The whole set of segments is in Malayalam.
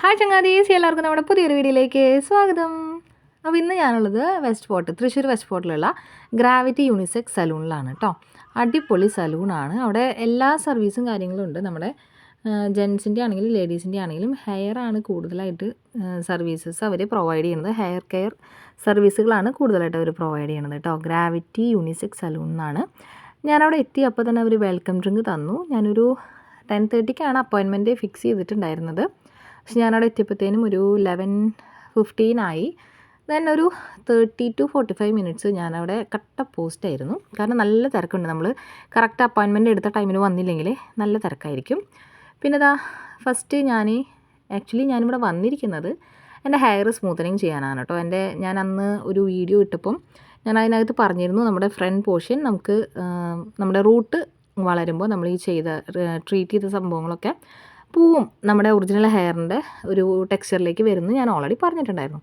ഹായ് ചങ്ങാതീസ് എല്ലാവർക്കും നമ്മുടെ പുതിയൊരു വീഡിയോയിലേക്ക് സ്വാഗതം. അപ്പോൾ ഇന്ന് ഞാനുള്ളത് വെസ്റ്റ് ഫോർട്ട് തൃശ്ശൂർ വെസ്റ്റ് ഫോർട്ടിലുള്ള ഗ്രാവിറ്റി യൂണിസെക്സ് സലൂണിലാണ് കേട്ടോ അടിപൊളി സലൂണാണ്. അവിടെ എല്ലാ സർവീസും കാര്യങ്ങളും ഉണ്ട്. നമ്മുടെ ജെൻസിന്റെ ആണെങ്കിലും ലേഡീസിന്റെ ആണെങ്കിലും ഹെയർ ആണ് കൂടുതലായിട്ട് സർവീസസ് അവർ പ്രൊവൈഡ് ചെയ്യുന്നത്. ഹെയർ കെയർ സർവീസുകളാണ് കൂടുതലായിട്ട് അവർ പ്രൊവൈഡ് ചെയ്യുന്നത് കേട്ടോ ഗ്രാവിറ്റി യൂണിസെക്സ് സലൂൺ എന്നാണ് ഞാനവിടെ എത്തി അപ്പോൾ തന്നെ അവർ വെൽക്കം ഡ്രിങ്ക് തന്നു. ഞാനൊരു ടെൻ തേർട്ടിക്കാണ് അപ്പോയിൻമെന്റ് ഫിക്സ് ചെയ്തിട്ടുണ്ടായിരുന്നത്. പക്ഷെ ഞാനവിടെ എത്തിയപ്പോഴത്തേനും ഒരു ലെവൻ ഫിഫ്റ്റീൻ ആയി. ദെൻ ഒരു thirty two forty five minutes ഞാനവിടെ കട്ട പോസ്റ്റായിരുന്നു കാരണം നല്ല തിരക്കുണ്ട്. നമ്മൾ കറക്റ്റ് അപ്പോയിൻമെന്റ് എടുത്ത ടൈമിന് വന്നില്ലെങ്കിൽ നല്ല തിരക്കായിരിക്കും. പിന്നെ ഇതാ ഫസ്റ്റ് ഞാൻ ആക്ച്വലി ഞാനിവിടെ വന്നിരിക്കുന്നത് എന്റെ ഹെയർ സ്മൂത്തനിങ് ചെയ്യാനാണ് കേട്ടോ. എന്റെ ഞാൻ അന്ന് ഒരു വീഡിയോ ഇട്ടപ്പം ഞാൻ അതിനകത്ത് പറഞ്ഞിരുന്നു നമ്മുടെ ഫ്രണ്ട് പോർഷൻ നമുക്ക് നമ്മുടെ റൂട്ട് വളരുമ്പോൾ നമ്മൾ ഈ ചെയ്ത ട്രീറ്റ് ചെയ്ത സംഭവങ്ങളൊക്കെ പൂവും നമ്മുടെ ഒറിജിനൽ ഹെയറിന്റെ ഒരു ടെക്സ്ചറിലേക്ക് വരുന്നു. ഞാൻ ഓൾറെഡി പറഞ്ഞിട്ടുണ്ടായിരുന്നു.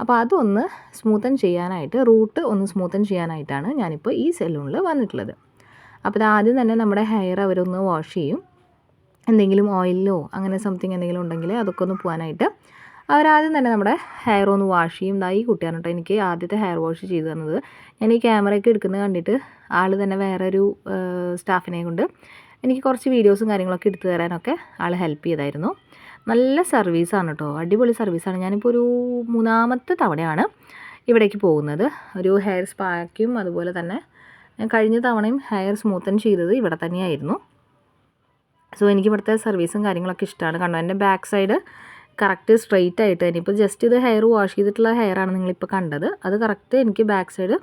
അപ്പോൾ അതൊന്ന് സ്മൂത്തൻ ചെയ്യാനായിട്ട് റൂട്ട് ഒന്ന് സ്മൂത്തൻ ചെയ്യാനായിട്ടാണ് ഞാനിപ്പോൾ ഈ സെലൂണിൽ വന്നിട്ടുള്ളത്. അപ്പോൾ ആദ്യം തന്നെ നമ്മുടെ ഹെയർ അവരൊന്ന് വാഷ് ചെയ്യും. എന്തെങ്കിലും ഓയിലോ അങ്ങനെ സംതിങ് എന്തെങ്കിലും ഉണ്ടെങ്കിൽ അതൊക്കെ ഒന്ന് പോകാനായിട്ട് അവരാദ്യം തന്നെ നമ്മുടെ ഹെയർ ഒന്ന് വാഷ് ചെയ്യും. ഇതാ ഈ കുട്ടിയാണ് കേട്ടോ എനിക്ക് ആദ്യത്തെ ഹെയർ വാഷ് ചെയ്ത് തന്നത്. ഞാൻ ഈ ക്യാമറയൊക്കെ എടുക്കുന്നത് കണ്ടിട്ട് ആൾ തന്നെ വേറൊരു സ്റ്റാഫിനെ കൊണ്ട് എനിക്ക് കുറച്ച് വീഡിയോസും കാര്യങ്ങളൊക്കെ എടുത്തു തരാനൊക്കെ ആൾ ഹെൽപ്പ് ചെയ്തായിരുന്നു. നല്ല സർവീസാണ് കേട്ടോ അടിപൊളി സർവീസാണ് ഞാനിപ്പോൾ ഒരു മൂന്നാമത്തെ തവണയാണ് ഇവിടേക്ക് പോകുന്നത്. ഒരു ഹെയർ സ്പാക്കും അതുപോലെ തന്നെ ഞാൻ കഴിഞ്ഞ തവണയും ഹെയർ സ്മൂത്തൻ ചെയ്തത് ഇവിടെ തന്നെയായിരുന്നു. സോ എനിക്ക് ഇവിടുത്തെ സർവീസും കാര്യങ്ങളൊക്കെ ഇഷ്ടമാണ് കണ്ടോ എന്റെ ബാക്ക് സൈഡ് കറക്റ്റ് സ്ട്രെയിറ്റ് ആയിട്ട് ഇനിയിപ്പോൾ ജസ്റ്റ് ഇത് ഹെയർ വാഷ് ചെയ്തിട്ടുള്ള ഹെയറാണ് നിങ്ങളിപ്പോൾ കണ്ടത്. അത് കറക്റ്റ് എനിക്ക് ബാക്ക് സൈഡ്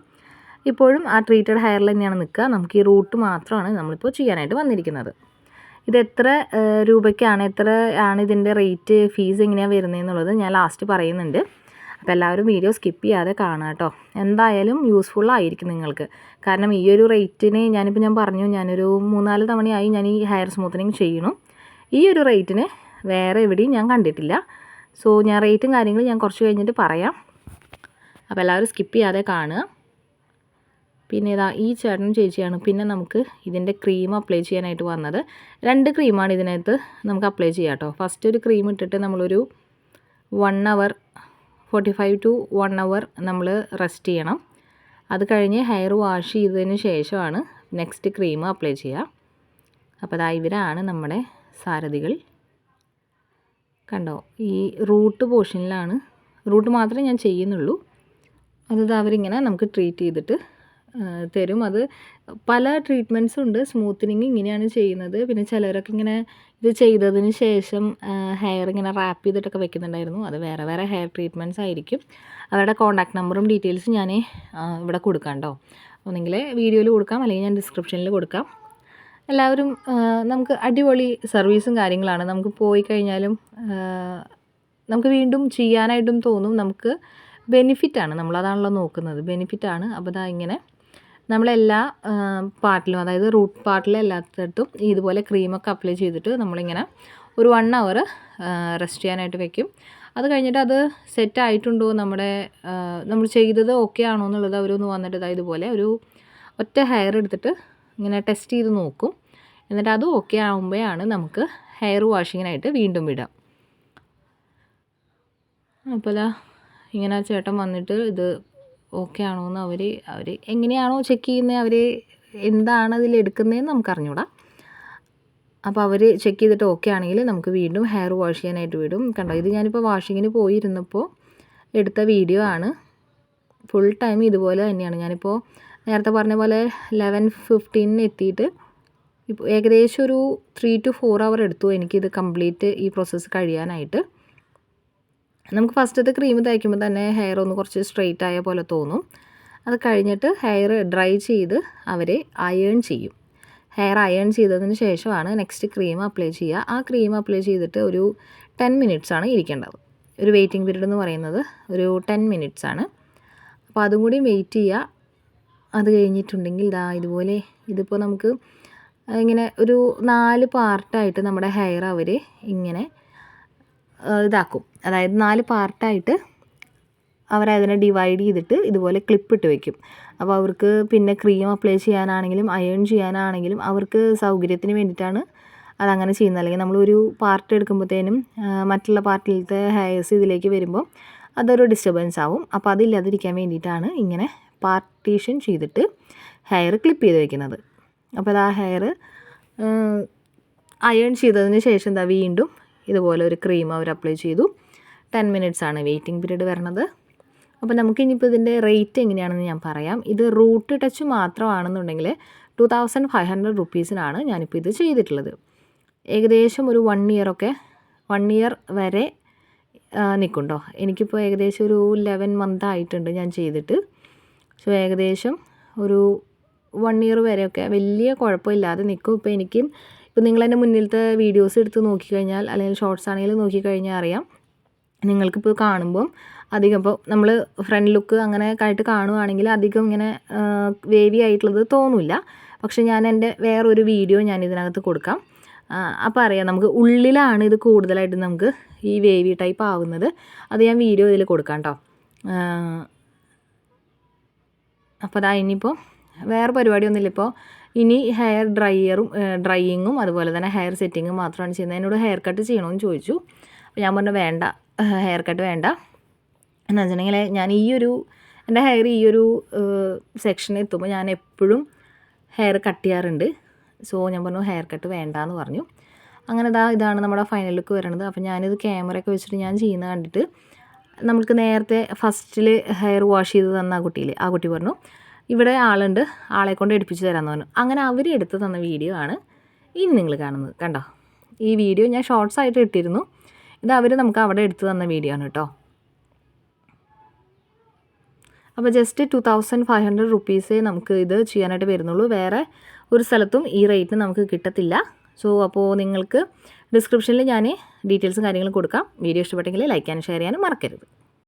ഇപ്പോഴും ആ ട്രീറ്റഡ് ഹെയറിൽ തന്നെയാണ് നിൽക്കുക. നമുക്ക് ഈ റൂട്ട് മാത്രമാണ് നമ്മളിപ്പോൾ ചെയ്യാനായിട്ട് വന്നിരിക്കുന്നത്. ഇത് എത്ര രൂപയ്ക്കാണ് എത്ര ആണ് ഇതിന്റെ റേറ്റ് ഫീസ് എങ്ങനെയാണ് വരുന്നതെന്നുള്ളത് ഞാൻ ലാസ്റ്റ് പറയുന്നുണ്ട്. അപ്പോൾ എല്ലാവരും വീഡിയോ സ്കിപ്പ് ചെയ്യാതെ കാണുക കേട്ടോ. എന്തായാലും യൂസ്ഫുൾ ആയിരിക്കും നിങ്ങൾക്ക്. കാരണം ഈ ഒരു റേറ്റിന് ഞാനിപ്പോൾ ഞാൻ പറഞ്ഞു ഞാനൊരു മൂന്നാൽ തവണയായി ഞാൻ ഈ ഹെയർ സ്മൂത്തനിങ് ചെയ്യണം ഈ ഒരു റേറ്റിന് വേറെ എവിടെയും ഞാൻ കണ്ടിട്ടില്ല. സോ ഞാൻ റേറ്റും കാര്യങ്ങളും ഞാൻ കുറച്ച് കഴിഞ്ഞിട്ട് പറയാം. അപ്പോൾ എല്ലാവരും സ്കിപ്പ് ചെയ്യാതെ കാണുക. പിന്നെ ഇതാ ഈ ചേട്ടനും ചേച്ചിയാണ്. പിന്നെ നമുക്ക് ഇതിന്റെ ക്രീം അപ്ലൈ ചെയ്യാനായിട്ട് വന്നത്. രണ്ട് ക്രീമാണ് ഇതിനകത്ത് നമുക്ക് അപ്ലൈ ചെയ്യാം കേട്ടോ. ഫസ്റ്റ് ഒരു ക്രീം ഇട്ടിട്ട് നമ്മളൊരു one hour forty five to one hour നമ്മൾ റെസ്റ്റ് ചെയ്യണം. അത് കഴിഞ്ഞ് ഹെയർ വാഷ് ചെയ്തതിന് ശേഷമാണ് നെക്സ്റ്റ് ക്രീം അപ്ലൈ ചെയ്യുക അപ്പോൾ അതാ ഇവരാണ് നമ്മുടെ സാരഥികൾ. കണ്ടോ? ഈ റൂട്ട് പോർഷനിലാണ് റൂട്ട് മാത്രമേ ഞാൻ ചെയ്യുന്നുള്ളൂ. അത് അവരിങ്ങനെ നമുക്ക് ട്രീറ്റ് ചെയ്തിട്ട് തരും. അത് പല ട്രീറ്റ്മെന്റ്സും ഉണ്ട്. സ്മൂത്തനിങ് ഇങ്ങനെയാണ് ചെയ്യുന്നത്. പിന്നെ ചിലരൊക്കെ ഇങ്ങനെ ഇത് ചെയ്തതിന് ശേഷം ഹെയർ ഇങ്ങനെ റാപ്പ് ചെയ്തിട്ടൊക്കെ വെക്കുന്നുണ്ടായിരുന്നു. അത് വേറെ വേറെ ഹെയർ ട്രീറ്റ്മെന്റ്സ് ആയിരിക്കും. അവരുടെ കോൺടാക്ട് നമ്പറും ഡീറ്റെയിൽസും ഞാൻ ഇവിടെ കൊടുക്കാം കേട്ടോ ഒന്നെങ്കിൽ വീഡിയോയിൽ കൊടുക്കാം അല്ലെങ്കിൽ ഞാൻ ഡിസ്ക്രിപ്ഷനിൽ കൊടുക്കാം. എല്ലാവരും നമുക്ക് അടിപൊളി സർവീസും കാര്യങ്ങളാണ്. നമുക്ക് പോയി കഴിഞ്ഞാലും നമുക്ക് വീണ്ടും ചെയ്യാനായിട്ടും തോന്നും. നമുക്ക് ബെനിഫിറ്റാണ് നമ്മളതാണല്ലോ നോക്കുന്നത്. ബെനിഫിറ്റാണ് അപ്പോൾ അതാ ഇങ്ങനെ നമ്മളെല്ലാ പാർട്ടിലും അതായത് റൂട്ട് പാർട്ടിലെ എല്ലാത്തിടത്തും ഇതുപോലെ ക്രീമൊക്കെ അപ്ലൈ ചെയ്തിട്ട് നമ്മളിങ്ങനെ ഒരു വൺ അവർ റെസ്റ്റ് ചെയ്യാനായിട്ട് വെക്കും. അത് കഴിഞ്ഞിട്ട് അത് സെറ്റ് ആയിട്ടുണ്ടോ നമ്മുടെ നമ്മൾ ചെയ്തത് ഓക്കെ ആണോ എന്നുള്ളത് അവരൊന്ന് വന്നിട്ട് ഇതാ ഇതുപോലെ ഒരു ഒറ്റ ഹെയർ എടുത്തിട്ട് ഇങ്ങനെ ടെസ്റ്റ് ചെയ്ത് നോക്കും. എന്നിട്ട് അത് ഓക്കെ ആകുമ്പോഴാണ് നമുക്ക് ഹെയർ വാഷിങ്ങിനായിട്ട് വീണ്ടും വിടാം അപ്പോൾ ഇങ്ങനെ ചേട്ടൻ വന്നിട്ട് ഇത് ഓക്കെ ആണോ എന്ന് അവർ അവർ എങ്ങനെയാണോ ചെക്ക് ചെയ്യുന്നത് അവർ എന്താണ് അതിൽ എടുക്കുന്നതെന്ന് നമുക്ക് അറിഞ്ഞൂടാ. അപ്പോൾ അവർ ചെക്ക് ചെയ്തിട്ട് ഓക്കെ ആണെങ്കിൽ നമുക്ക് വീണ്ടും ഹെയർ വാഷ് ചെയ്യാനായിട്ട് വിടും. കണ്ടോ ഇത് ഞാനിപ്പോൾ വാഷിങ്ങിന് പോയിരുന്നപ്പോൾ എടുത്ത വീഡിയോ ആണ്. ഫുൾ ടൈം ഇതുപോലെ തന്നെയാണ്. ഞാനിപ്പോൾ നേരത്തെ പറഞ്ഞ പോലെ ലെവൻ ഫിഫ്റ്റീനിന് എത്തിയിട്ട് ഇപ്പോൾ ഏകദേശം ഒരു ത്രീ ടു ഫോർ അവർ എടുത്തു എനിക്കിത് കംപ്ലീറ്റ് ഈ പ്രോസസ്സ് കഴിയാനായിട്ട്. നമുക്ക് ഫസ്റ്റത്തെ ക്രീം തയ്ക്കുമ്പോൾ തന്നെ ഹെയർ ഒന്ന് കുറച്ച് സ്ട്രെയിറ്റ് ആയ പോലെ തോന്നും. അത് കഴിഞ്ഞിട്ട് ഹെയർ ഡ്രൈ ചെയ്ത് അവർ അയേൺ ചെയ്യും. ഹെയർ അയേൺ ചെയ്തതിന് ശേഷമാണ് നെക്സ്റ്റ് ക്രീം അപ്ലൈ ചെയ്യുക. ആ ക്രീം അപ്ലൈ ചെയ്തിട്ട് ഒരു ടെൻ മിനിറ്റ്സ് ആണ് ഇരിക്കേണ്ടത്. ഒരു വെയിറ്റിംഗ് പീരീഡ് എന്ന് പറയുന്നത് ഒരു ടെൻ മിനിറ്റ്സ് ആണ്. അപ്പോൾ അതും കൂടി വെയിറ്റ് ചെയ്യുക. അത് കഴിഞ്ഞിട്ടുണ്ടെങ്കിൽ ഇതാ ഇതുപോലെ ഇതിപ്പോൾ നമുക്ക് ഇങ്ങനെ ഒരു നാല് പാർട്ടായിട്ട് നമ്മുടെ ഹെയർ അവർ ഇങ്ങനെ ഇതാക്കും. അതായത് നാല് പാർട്ടായിട്ട് അവരതിനെ ഡിവൈഡ് ചെയ്തിട്ട് ഇതുപോലെ ക്ലിപ്പ് ഇട്ട് വെക്കും. അപ്പോൾ അവർക്ക് പിന്നെ ക്രീം അപ്ലൈ ചെയ്യാനാണെങ്കിലും അയൺ ചെയ്യാനാണെങ്കിലും അവർക്ക് സൗകര്യത്തിന് വേണ്ടിയിട്ടാണ് അതങ്ങനെ ചെയ്യുന്നത്. അല്ലെങ്കിൽ നമ്മളൊരു പാർട്ട് എടുക്കുമ്പോഴത്തേനും മറ്റുള്ള പാർട്ടിലത്തെ ഹെയർസ് ഇതിലേക്ക് വരുമ്പോൾ അതൊരു ഡിസ്റ്റർബൻസ് ആവും. അപ്പോൾ അതില്ലാതിരിക്കാൻ വേണ്ടിയിട്ടാണ് ഇങ്ങനെ പാർട്ടീഷൻ ചെയ്തിട്ട് ഹെയർ ക്ലിപ്പ് ചെയ്ത് വെക്കുന്നത്. അപ്പോൾ അത് ആ ഹെയർ അയൺ ചെയ്തതിന് ശേഷം എന്താ വീണ്ടും ഇതുപോലെ ഒരു ക്രീം അവർ അപ്ലൈ ചെയ്തു. ടെൻ മിനിറ്റ്സ് ആണ് വെയിറ്റിംഗ് പീരീഡ് വരണത്. അപ്പോൾ നമുക്ക് ഇനിയിപ്പോൾ ഇതിന്റെ റേറ്റ് എങ്ങനെയാണെന്ന് ഞാൻ പറയാം. ഇത് റൂട്ട് ടച്ച് മാത്രമാണെന്നുണ്ടെങ്കിൽ ടു തൗസൻഡ് ഫൈവ് ഹൺഡ്രഡ് റുപ്പീസിനാണ് ഞാനിപ്പോൾ ഇത് ചെയ്തിട്ടുള്ളത്. ഏകദേശം ഒരു വൺ ഇയറൊക്കെ വൺ ഇയർ വരെ നിൽക്കുണ്ടോ എനിക്കിപ്പോൾ ഏകദേശം ഒരു ലെവൻ മന്ത് ആയിട്ടുണ്ട് ഞാൻ ചെയ്തിട്ട്. സോ ഏകദേശം ഒരു വൺ ഇയർ വരെയൊക്കെ വലിയ കുഴപ്പമില്ലാതെ നിൽക്കും ഇപ്പോൾ എനിക്ക് ഇപ്പോൾ നിങ്ങൾ എന്റെ മുന്നിലത്തെ വീഡിയോസ് എടുത്ത് നോക്കിക്കഴിഞ്ഞാൽ അല്ലെങ്കിൽ ഷോർട്സ് ആണെങ്കിലും നോക്കിക്കഴിഞ്ഞാൽ അറിയാം. നിങ്ങൾക്കിപ്പോൾ കാണുമ്പം അധികം ഇപ്പോൾ നമ്മൾ ഫ്രണ്ട് ലുക്ക് അങ്ങനെ ആയിട്ട് കാണുവാണെങ്കിൽ അധികം ഇങ്ങനെ വേവി ആയിട്ടുള്ളത് തോന്നില്ല. പക്ഷെ ഞാൻ എന്റെ വേറൊരു വീഡിയോ ഞാൻ ഇതിനകത്ത് കൊടുക്കാം. അപ്പോൾ അറിയാം നമുക്ക് ഉള്ളിലാണ് ഇത് കൂടുതലായിട്ട് നമുക്ക് ഈ വേവി ടൈപ്പ് ആവുന്നത്. അത് ഞാൻ വീഡിയോ ഇതിൽ കൊടുക്കാം കേട്ടോ അപ്പോൾ അതാ ഇനിയിപ്പോൾ വേറെ പരിപാടിയൊന്നുമില്ല ഇപ്പോൾ. ഇനി ഹെയർ ഡ്രയറും ഡ്രൈയിങ്ങും അതുപോലെ തന്നെ ഹെയർ സെറ്റിങ്ങും മാത്രമാണ് ചെയ്യുന്നത്. എന്നോട് ഹെയർ കട്ട് ചെയ്യണമെന്ന് ചോദിച്ചു. അപ്പോൾ ഞാൻ പറഞ്ഞു വേണ്ട ഹെയർ കട്ട് വേണ്ട. എന്ന് വെച്ചിട്ടുണ്ടെങ്കിൽ ഞാൻ ഈ ഒരു എന്റെ ഹെയർ ഈ ഒരു സെക്ഷനിൽ എത്തുമ്പോൾ ഞാൻ എപ്പോഴും ഹെയർ കട്ട് ചെയ്യാറുണ്ട്. സോ ഞാൻ പറഞ്ഞു ഹെയർ കട്ട് വേണ്ട എന്ന് പറഞ്ഞു. അങ്ങനെ ഇതാ ഇതാണ് നമ്മുടെ ഫൈനൽ ലുക്ക് വരുന്നത് അപ്പോൾ ഞാനിത് ക്യാമറയൊക്കെ വെച്ചിട്ട് ഞാൻ ചെയ്യുന്നത് കണ്ടിട്ട് നമുക്ക് നേരത്തെ ഫസ്റ്റിൽ ഹെയർ വാഷ് ചെയ്ത് തന്ന ആ കുട്ടിയിൽ ആ കുട്ടി പറഞ്ഞു ഇവിടെ ആളുണ്ട്. ആളെ കൊണ്ട് എടുപ്പിച്ച് തരാമെന്ന് പറഞ്ഞു. അങ്ങനെ അവർ എടുത്ത് തന്ന വീഡിയോ ആണ് ഇനി നിങ്ങൾ കാണുന്നത്. കണ്ടോ? ഈ വീഡിയോ ഞാൻ ഷോർട്സ് ആയിട്ട് ഇട്ടിരുന്നു. ഇത് അവർ നമുക്ക് അവിടെ എടുത്ത് തന്ന വീഡിയോ ആണ് കേട്ടോ. അപ്പോൾ just two thousand five hundred റുപ്പീസേ നമുക്ക് ഇത് ചെയ്യാനായിട്ട് വരുന്നുള്ളൂ. വേറെ ഒരു സ്ഥലത്തും ഈ റേറ്റിന് നമുക്ക് കിട്ടത്തില്ല. സോ അപ്പോൾ നിങ്ങൾക്ക് ഡിസ്ക്രിപ്ഷനിൽ ഞാൻ ഡീറ്റെയിൽസും കാര്യങ്ങളും കൊടുക്കാം. വീഡിയോ ഇഷ്ടപ്പെട്ടെങ്കിൽ ലൈക്ക് ചെയ്യാനും ഷെയർ ചെയ്യാനും മറക്കരുത്.